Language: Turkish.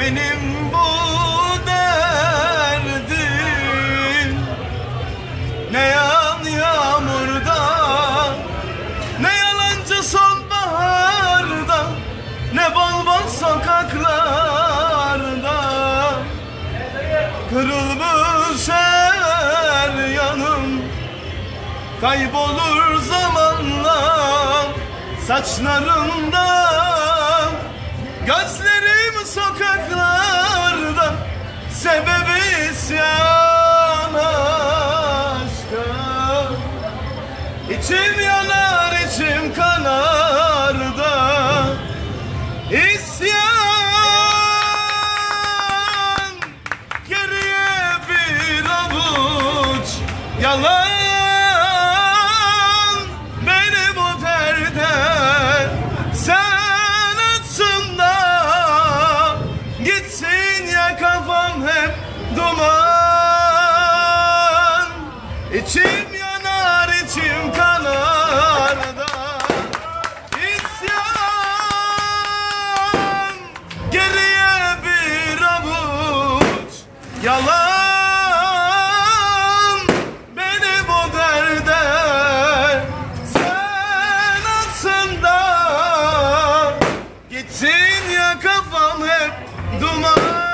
benim bu derdim. Ne yağan yağmurda Ne yalancı sonbaharda Ne bol bol sokaklarda. Kırılmış her yanım Kaybolur zamanla Saçlarımda Gözlerim sokaklarda Sebebi isyan aşka. İçim yanar içim kanar da İsyan Geriye bir avuç yalan İçim yanar içim kanar da. İsyan Geriye bir avuç. Yalan Beni bu derde. Sen atsın da. Gitsin ya kafam hep duman